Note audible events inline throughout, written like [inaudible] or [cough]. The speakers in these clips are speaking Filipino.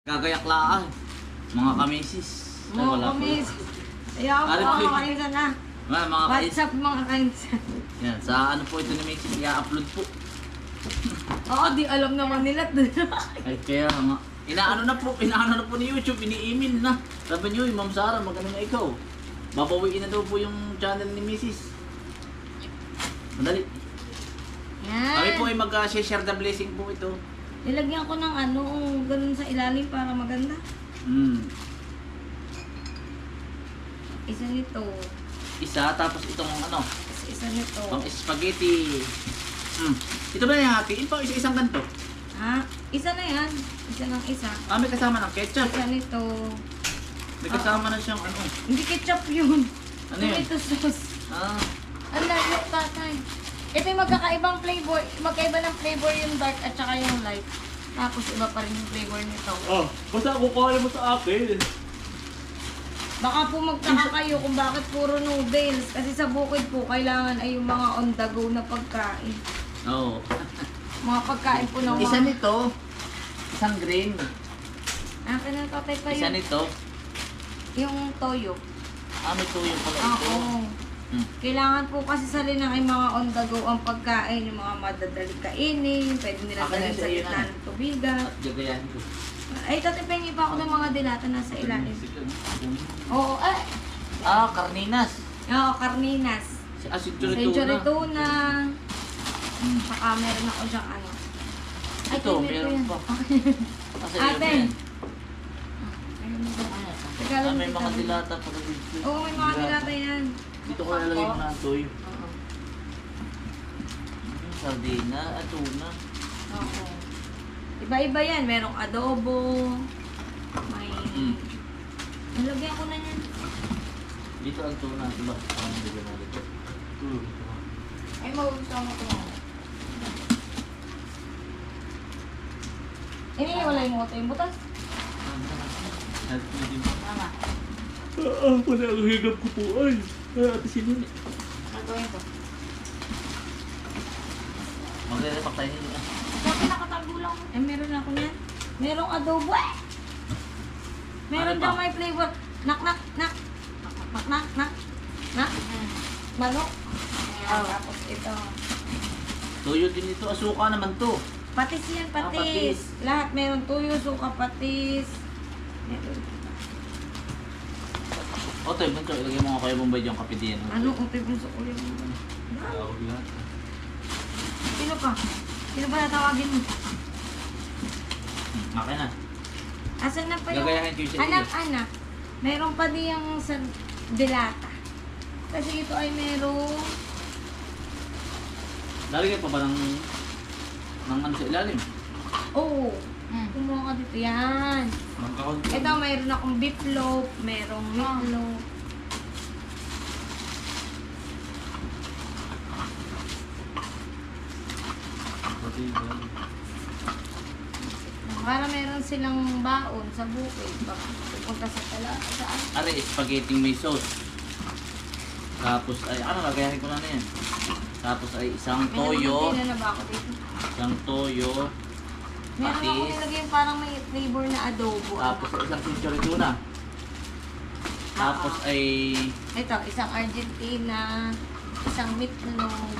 Gagayak laan. Mga kamisis. Ay, Mga wala po. kamis. Ayaw mo po yun? mga kainsa na. Mga, mga kais. WhatsApp mga kainsa. Yan, sa ano po ito ni Mixis, i-upload po. [laughs] Oo, di alam naman nila. [laughs] Ay, kaya nga. Inaano na po, inaano na po ni YouTube, ini-email na. Sabi niyo, Ma'am Sara, magano na ikaw. Babawiin na daw po yung channel ni Mrs. Madali. Kami po Yan. ay mag-share the blessing po ito. Nilagyan ko ng ano, ganun sa ilalim para maganda. Hmm. Isa nito. Isa, tapos itong ano, isa nito. pang spaghetti. Hmm. Ito ba yung hati? Ito, isa-isang ganito. Ha? Isa na yan. Isa ng isa. Ah, may kasama ng ketchup. Isa nito. May kasama na siyang ano. Hindi ketchup yun. Ano yun? Tomato sauce. Ah, Ang layo tatay. Ito yung magkakaibang flavor. Magkaiba ng flavor yung dark at saka yung light. Tapos iba pa rin yung flavor nito. oh, basta kukuha mo sa akin. Baka po magtaka kayo kung bakit puro noodles. Kasi sa bukid po, kailangan ay yung mga on the go na pagkain. Oo. Mga pagkain po ng Isa mga... nito, isang green. Akin na tatay pa Isa yung, nito, yung toyo. ah, may tuyo pala Ah, ito. Oo. Kailangan po kasi sa linang ay mga on the go ang pagkain, yung mga madadali kainin, pwede nila na dalhin sa sa iyo gitna na. ng tubigan. At gagayahin ko. Ay, tatay pengi pa ako ng mga dilata nasa ilalim. Oo, ay. Ah, karninas. Oo, carninas. Si Asin Tuna. Century tuna. Hmm. Saka meron ako dyan ano. Ay, Ito, meron pa. [laughs] Kasi Ate. yun na? Teka Ah, lang, may mga dilata dito. Oo, may mga dilata yan. Dito ko nalagay mga toyo. Oo. Sardina, at tuna. Oo. Iba-iba yan. Merong adobo. May... Hmm. Nalagyan ko na yan. Dito ang tuna. Diba? Parang nilagyan natin ito. Hmm. Ay, magugustuhan mo ito. Iniiwalay mo ito yung butas. Na. Tama. Ah, wala ang higap ko po. Ay, ah, ate sinuni. Ano gawin ko? Magre-repack tayo nila. Sabi nakatago lang. Eh, meron ako niyan. Merong adobo eh. Meron Ano daw may flavor. Nak, nak, nak. Nak, nak, nak. Nak. Manok. Oh, tapos ito. Toyo din ito. Asuka naman to. Patis yan, Ah, patis. patis. Lahat meron tuyo, suka, patis. Meron. O, tayo, ganito. Ilagay mo nga kayo Bombay dyan kape din. Ano kung pipin sa ulit mo? Sino pa? Sino pa natawagin mo? Hmm, Okay na. Asan na pa yung... Gagayahin ko yung Anak, anak. Meron pa din yung sa dilata. Kasi ito ay merong... Lalagay pa ba ng ng ano sa ilalim? Oo. Oh, kumuha ka dito. Yan. Ng kahon. Ito, mayroon akong beef loaf, merong meat loaf. Para meron silang baon sa bukid. Pupunta sa tala, saan? Are, spaghetti may sauce. Tapos ay, ano, gagayahin ko na na yan. Tapos ay isang May toyo. naman na ba ako dito? Isang toyo. Meron ako Patis. nilagay yung parang may flavor na adobo. Tapos ay isang century tuna. Tapos ay Ito, isang Argentina, isang meatloaf,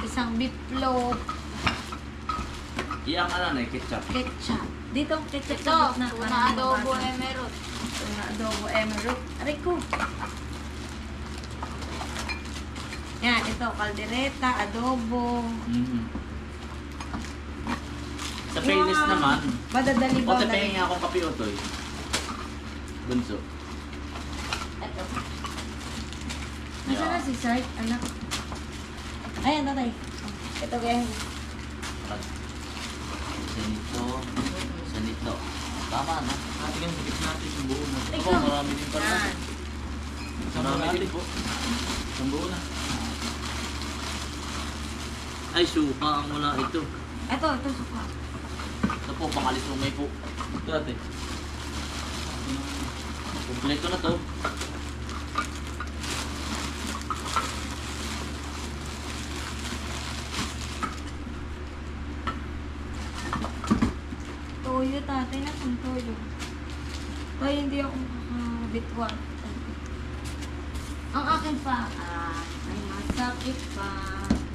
isang beef loaf, iyang ano na, ketchup. ketchup. Dito, ketchup Ito, gitna. tuna parang adobo mabasa. eh meron. Tuna adobo emerald. Aray ko. Yan, ito, kaldereta, adobo. Mhm. Sa playlist Yung, ah, naman, Madadali o ba? sa pahingi akong kape otoy. Bunso. Ito. Nasaan na si Sart, anak? Ayan, tatay. Ito, kaya. Isa nito, isa nito. Tama na. Ate yung bigit natin yung buo na. Ikaw. Ako, marami din pala. Yan. Marami din po. Isang buo na. Ay, suka ang wala ito. Ito, ito, suka. Ito po, pangalis umay po. Ito ate. Kompleto na to. Toyo tatay na kung toyo. Kaya hindi ako makakabitwat. Ang akin pa, ah, ay masakit pa.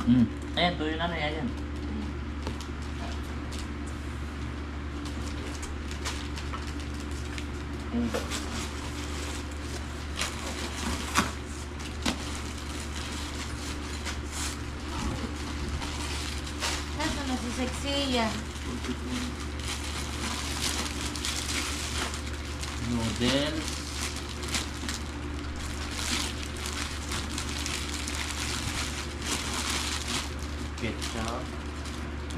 Hmm. Ayan, tuyo na na yan. Eh. Nasaan na si Sexy yan? Noodles. Ketchup.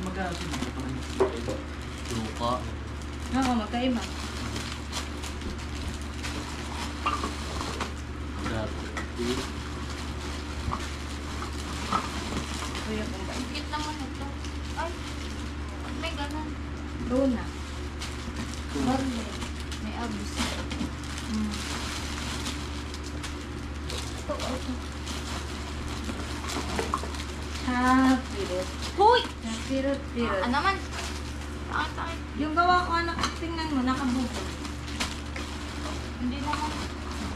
Magkano siya? Suka. Oo, magkaiba. Garlic. Kuya kung ba? Cute naman ito. Ay, may ganun. Luna. Barle. May abus. Mm. Ito, ito. Hapirot. Huy! Hapirot, Ah, pirot. naman. Bakit sakit? Yung gawa ko, anak, tingnan mo, nakabukod. Hindi naman.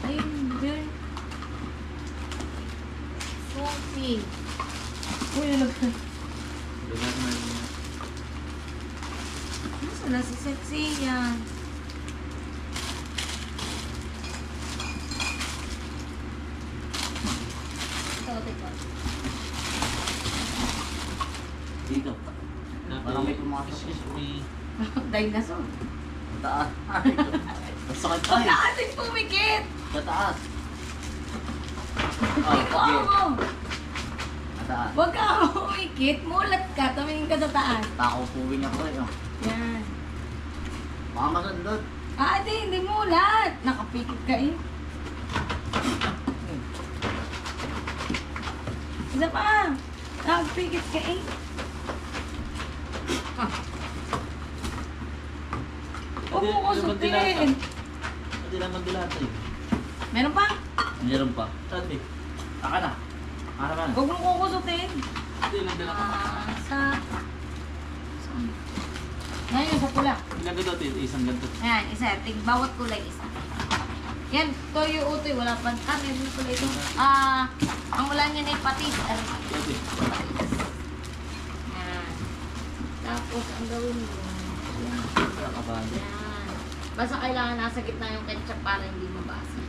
Ayun, yun. Susi. Uy, ano ba? Lugar na yun. Nasaan na si Sexy yan? Ito, ito. Dito. Parang may pumasok. Excuse me. [laughs] Dinosaur. Taas. Masakit [laughs] tayo. Pagkaating pumikit! Sa taas. Ah, Ikaw sige. mo! Mataas. Huwag ka umikit, mulat ka, tumingin ka sa taas. Tako puwing ako eh. oh. Yan. Baka masundot. Ah, di, hindi mulat. Nakapikit ka eh. Isa pa. Nakapikit ka eh. Huwag mo ko sutin. Hindi naman dilata eh. Meron pa? Meron pa. Sabi. Aka na. Aka naman. Huwag mo ko kusutin. Hindi lang dilata. Ah, sa... saan? Ngayon, sa pula. Ilang ganito, isang ganito. Ayan, isa. Tig, bawat kulay isa. Yan, toyo utoy. Wala pa. Ah, meron pala ito. Ah, ang wala niya na yung patis. Ano? Sabi. Yan. Tapos, ang gawin mo. Yan. Basta kailangan nasa gitna yung ketchup para hindi mabasa.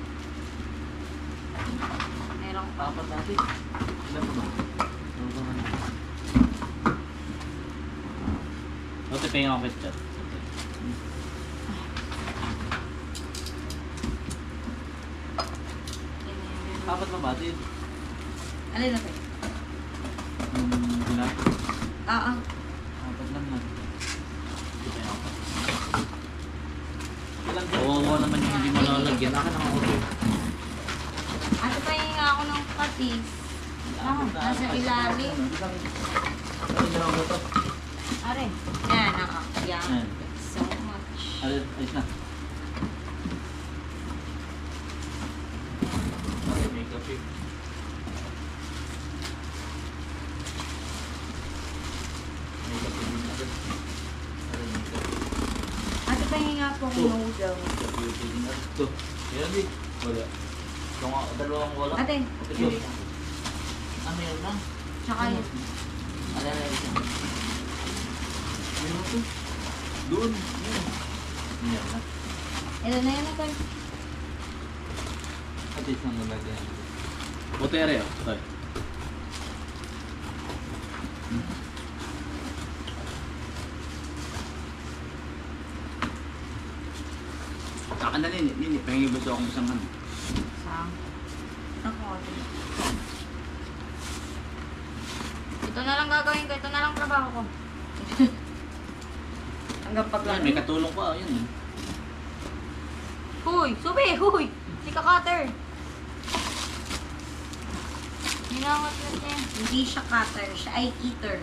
Meron pa. Apat natin. Ilan pa ba? Ano ba man? Buti pa yung ketchup. Apat pa ba? Din. Alin na tayo? Hmm, ilan? Ah, ah. Apat lang na. Buti pa yung apat. Oo, naman yung mo lalagyan. Akin naman ako. Ate pa yung ako ng patis. Ah, nasa ilalim. Ano na ako ito? Are. Yan. Yan. Yan. So much. Ayos ayos na. Okay, may kape. May kape din agad. Ay, may kape. Ate pa yung ako ng Oh. noodle. Kape din agad. Ito. Yan din. Wala. Ito nga, dalawang wala. Ate, Ito. yun. Ah, meron na. Tsaka yun. Ala, ala, isa. Meron to. Doon. Yan. Meron na. Ilan na yun ate? At least nang nalagyan. Botere, oh. Toy. Saka na nini, nini, pahingi ito akong isang ano? Sang. Ako. Ito na lang gagawin ko. Ito na lang trabaho ko. [laughs] Hanggang Yan, paglaro. may katulong pa, yan eh. Huy! Subi! Huy! Si ka-cutter! Ginamot na siya. Hindi siya cutter. Siya ay eater.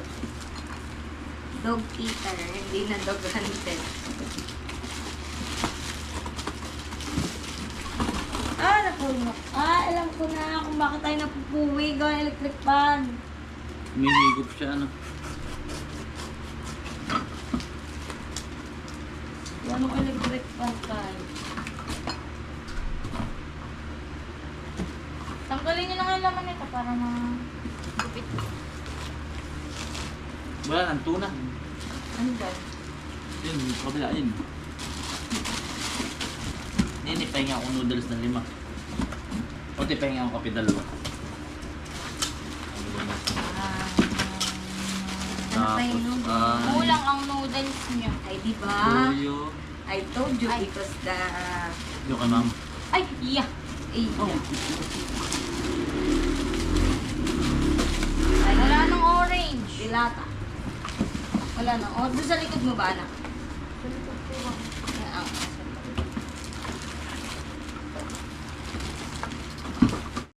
Dog eater. Hindi na dog hunter. Ah, napulok. Ah, alam ko na kung bakit tayo napupuwi. Gawin electric fan. Minigop siya, ano. Anong electric fan tayo? Tanggalin nyo na nga yung laman nito para ma... Gupit. Wala nang tuna. Ano ba? Yun, kabila yun. Nini, pahinga akong noodles na lima. O, di pahinga akong kape dalawa. Ah, ano pa yung noodles? Kulang ang noodles niya. Ay, di ba? Toyo. I told you Ay. because the... Yung kay ma'am. Ay, yeah. Eh, Oh. Ay, Wala nang orange. Dilata. Wala na. O, doon sa likod mo ba, anak? Sa likod ko ba?